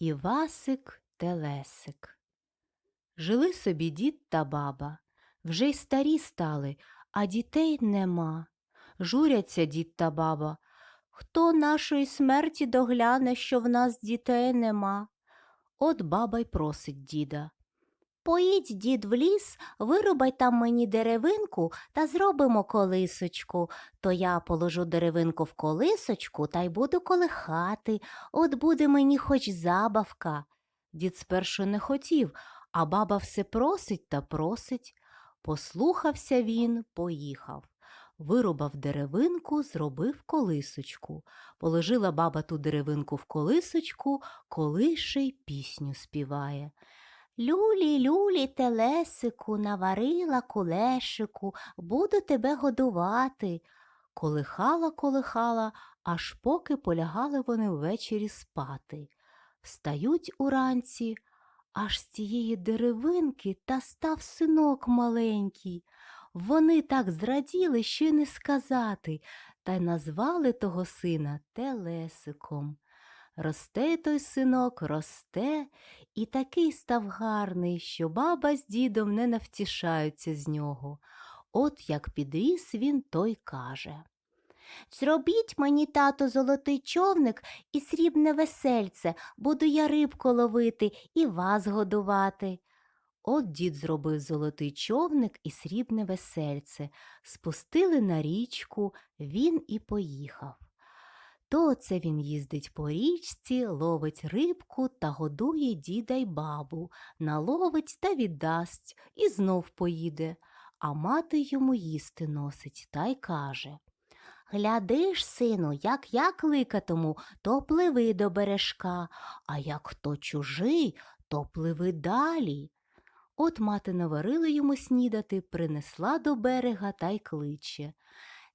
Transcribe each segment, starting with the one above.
Івасик Телесик. Жили собі дід та баба. Вже й старі стали, а дітей нема. Журяться дід та баба. Хто нашої смерті догляне, що в нас дітей нема? От баба й просить діда. Поїдь, дід, в ліс, вирубай там мені деревинку та зробимо колисочку. То я положу деревинку в колисочку та й буду колихати. От буде мені хоч забавка. Дід спершу не хотів, а баба все просить та просить. Послухався він, поїхав. Вирубав деревинку, зробив колисочку. Положила баба ту деревинку в колисочку, колише й пісню співає. Люлі, люлі, телесику, наварила кулешику, буду тебе годувати. Колихала, колихала, аж поки полягали вони ввечері спати. Встають уранці, аж з цієї деревинки та став синок маленький. Вони так зраділи, що й не сказати, та й назвали того сина Телесиком. Росте той синок, росте, і такий став гарний, що баба з дідом не навтішаються з нього. От як підріс він, той каже. Зробіть мені, тато, золотий човник і срібне весельце, буду я рибку ловити і вас годувати. От дід зробив золотий човник і срібне весельце, спустили на річку, він і поїхав. То це він їздить по річці, ловить рибку та годує діда й бабу, наловить та віддасть і знов поїде, а мати йому їсти носить та й каже Глядиш, сину, як я кликатиму, то пливи до бережка, а як хто чужий, то пливи далі. От мати наварила йому снідати, принесла до берега та й кличе.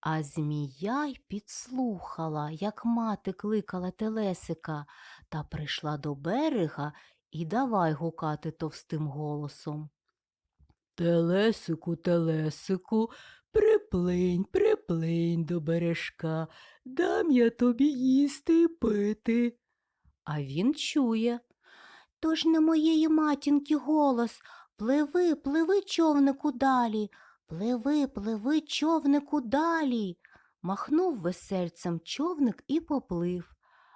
А змія й підслухала, як мати кликала телесика, та прийшла до берега і давай гукати товстим голосом. Телесику, телесику, приплинь, приплинь до бережка, дам я тобі їсти і пити. А він чує. То ж не моєї матінки голос. Пливи, пливи, човнику далі. Пливи, пливи, човнику далі. Махнув весельцем човник і поплив.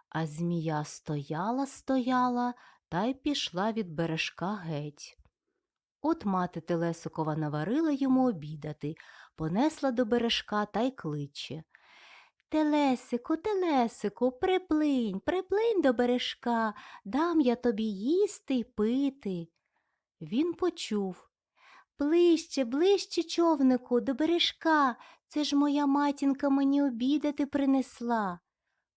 А змія стояла, стояла та й пішла від бережка геть. От мати Телесикова наварила йому обідати, понесла до бережка та й кличе. Телесику, телесику, приплинь, приплинь до бережка, дам я тобі їсти й пити. Він почув. Ближче, ближче, човнику, до бережка, це ж моя матінка мені обідати принесла.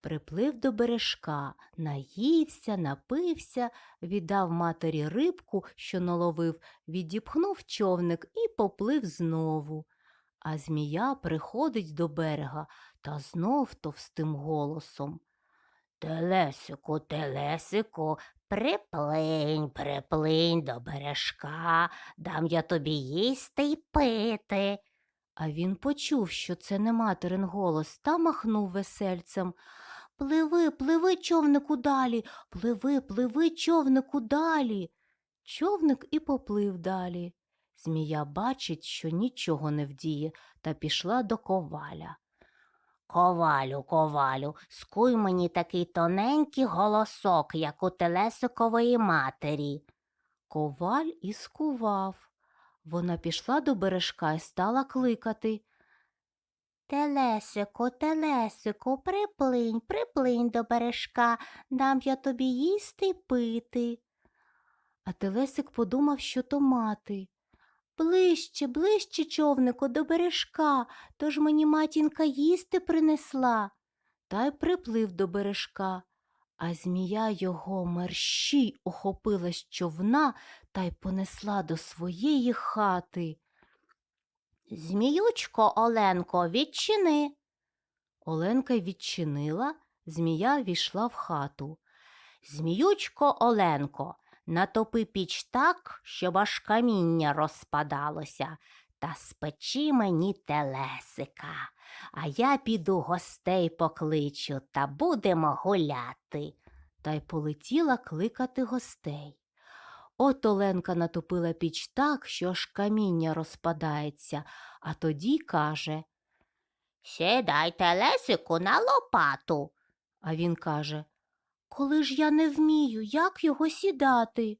Приплив до бережка, наївся, напився, віддав матері рибку, що наловив, відіпхнув човник і поплив знову. А змія приходить до берега та знов товстим голосом. Телесику, телесику, приплинь, приплинь до бережка, дам я тобі їсти й пити. А він почув, що це не материн голос, та махнув весельцем. Пливи, пливи, човнику далі, пливи, пливи, човнику далі. Човник і поплив далі. Змія бачить, що нічого не вдіє, та пішла до коваля. Ковалю, ковалю, скуй мені такий тоненький голосок, як у телесикової матері. Коваль і скував. Вона пішла до бережка і стала кликати. Телесико, телесико, приплинь, приплинь до бережка, дам я тобі їсти й пити. А Телесик подумав, що то мати. Ближче, ближче, човнику, до бережка, тож мені матінка їсти принесла. Та й приплив до бережка. А змія його мерщій ухопила з човна та й понесла до своєї хати. Зміючко, Оленко, відчини. Оленка відчинила, змія війшла в хату. Зміючко, Оленко, натопи піч так, щоб аж каміння розпадалося, та спечи мені телесика, а я піду гостей покличу та будемо гуляти. Та й полетіла кликати гостей. От Оленка натопила піч так, що аж каміння розпадається, а тоді каже Сідай телесику на лопату. А він каже Коли ж я не вмію, як його сідати?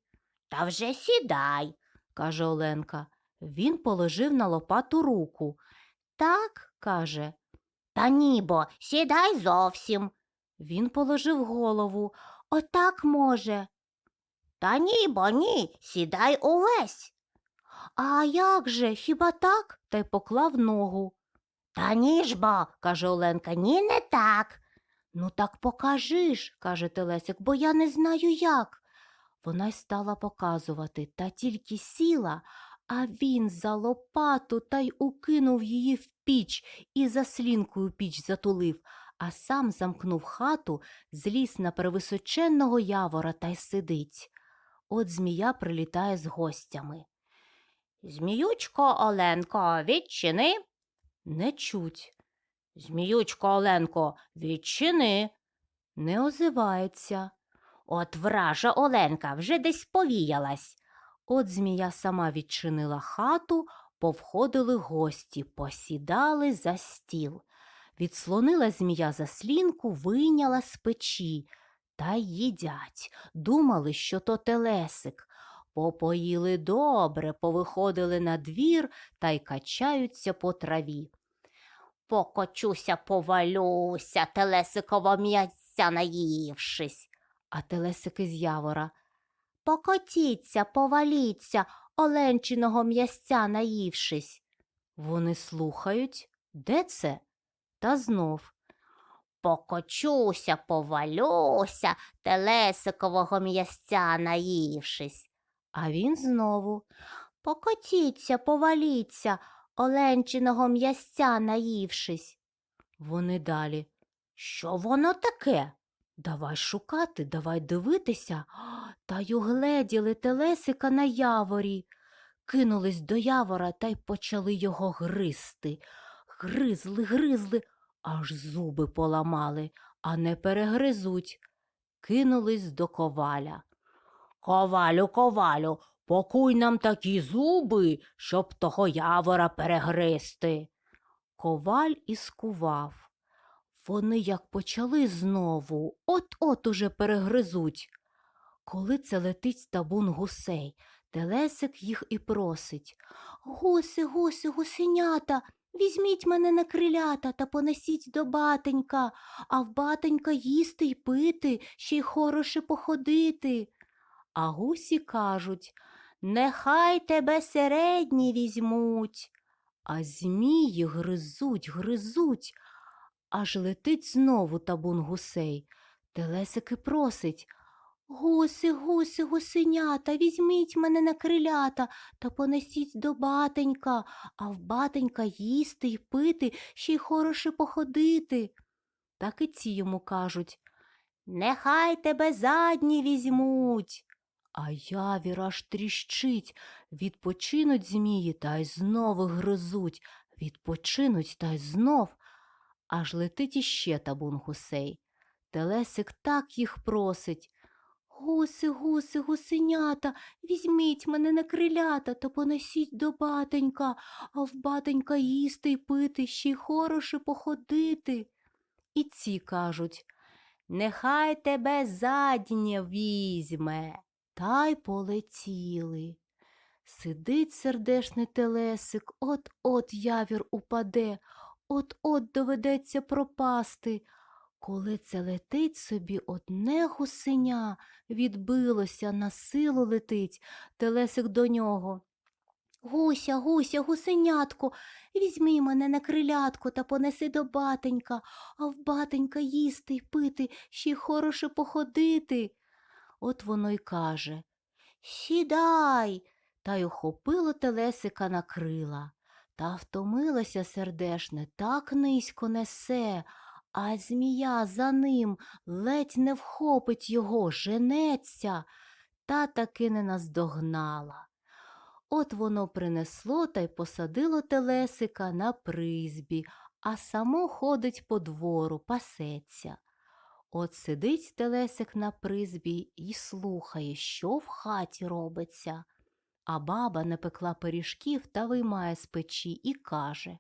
Та вже сідай, каже Оленка. Він положив на лопату руку. Так, каже. Та нібо, сідай зовсім. Він положив голову. Отак може. Та нібо, ні, сідай увесь. А як же, хіба так? та й поклав ногу. Та ні ж бо, каже Оленка, ні, не так. Ну так покажи ж, каже Телесик, бо я не знаю як. Вона й стала показувати, та тільки сіла, а він за лопату та й укинув її в піч і за слінкою піч затулив, а сам замкнув хату, зліз на перевисоченного явора та й сидить. От змія прилітає з гостями. Зміючко Оленко, відчини. Не чуть. Зміючко Оленко, відчини. Не озивається. От вража Оленка вже десь повіялась. От змія сама відчинила хату, повходили гості, посідали за стіл. Відслонила змія заслінку, вийняла з печі. Та їдять. Думали, що то телесик. Попоїли добре, повиходили на двір та й качаються по траві. Покочуся, повалюся, телесикова м'ясця наївшись. А телесики з явора. Покотіться, поваліться, оленчиного м'ясця наївшись. Вони слухають. Де це? Та знов. Покочуся, повалюся, телесикового м'ясця наївшись. А він знову. Покотіться, поваліться, оленчиного м'ясця наївшись. Вони далі. Що воно таке? Давай шукати, давай дивитися. Та й угледіли телесика на яворі. Кинулись до явора та й почали його гризти. Гризли, гризли, аж зуби поламали, а не перегризуть. Кинулись до коваля. Ковалю, ковалю, покуй нам такі зуби, щоб того явора перегризти. Коваль і скував. Вони як почали знову, от-от уже перегризуть. Коли це летить табун гусей, телесик їх і просить. Гуси, гуси, гусенята, візьміть мене на крилята та понесіть до батенька, а в батенька їсти й пити, ще й хороше походити. А гусі кажуть Нехай тебе середні візьмуть. А змії гризуть, гризуть, аж летить знову табун гусей. Телесики просить Гуси, гуси, гусенята, візьміть мене на крилята та понесіть до батенька, а в батенька їсти й пити, ще й хороше походити. Так і ці йому кажуть Нехай тебе задні візьмуть. А явір аж тріщить, відпочинуть змії та й знову гризуть, відпочинуть та й знов. Аж летить іще табун гусей. Телесик так їх просить. Гуси, гуси, гусенята, візьміть мене на крилята та понесіть до батенька, а в батенька їсти й пити, ще й хороше походити. І ці кажуть Нехай тебе заднє візьме. Та й полетіли. Сидить сердешний телесик, от-от явір упаде, от-от доведеться пропасти. Коли це летить собі одне гусеня, відбилося, на силу летить, телесик до нього. Гуся, гуся, гусенятко, візьми мене на крилятко та понеси до батенька, а в батенька їсти й пити, ще й хороше походити. От воно й каже Сідай. Та й охопило телесика на крила. Та втомилася сердешне, так низько несе, а змія за ним ледь не вхопить його, женеться, та таки не наздогнала. От воно принесло та й посадило телесика на призбі, а само ходить по двору, пасеться. От сидить телесик на призбі і слухає, що в хаті робиться. А баба напекла пиріжків та виймає з печі і каже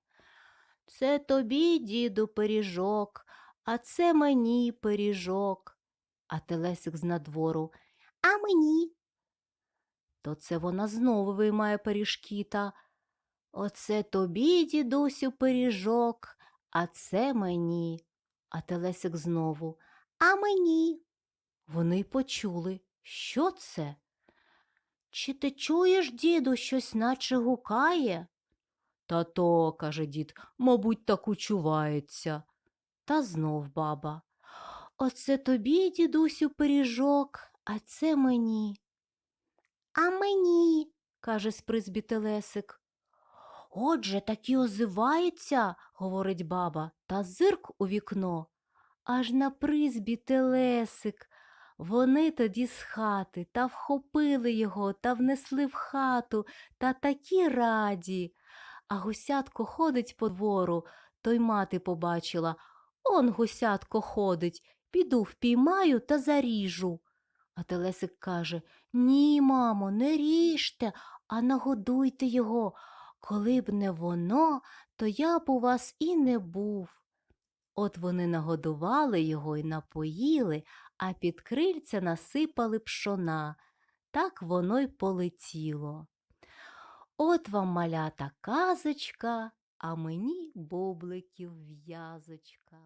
Це тобі, діду, пиріжок, а це мені пиріжок. А телесик з надвору А мені. То це вона знову виймає пиріжки та Оце тобі, дідусю, пиріжок, а це мені. А телесик знову А мені. Вони почули, що це? Чи ти чуєш, діду, щось наче гукає? Та то, каже дід, мабуть, так учувається. Та знов баба. Оце тобі, дідусю, пиріжок, а це мені. А мені, каже з призбі телесик. Отже, так і озивається, говорить баба, та зирк у вікно. Аж на призбі телесик. Вони тоді з хати та вхопили його та внесли в хату та такі раді. А гусятко ходить по двору, то й мати побачила. Он гусятко ходить, піду впіймаю та заріжу. А телесик каже Ні, мамо, не ріжте, а нагодуйте його. Коли б не воно, то я б у вас і не був. От вони нагодували його й напоїли, а під крильця насипали пшона. Так воно й полетіло. От вам малята казочка, а мені бубликів в'язочка.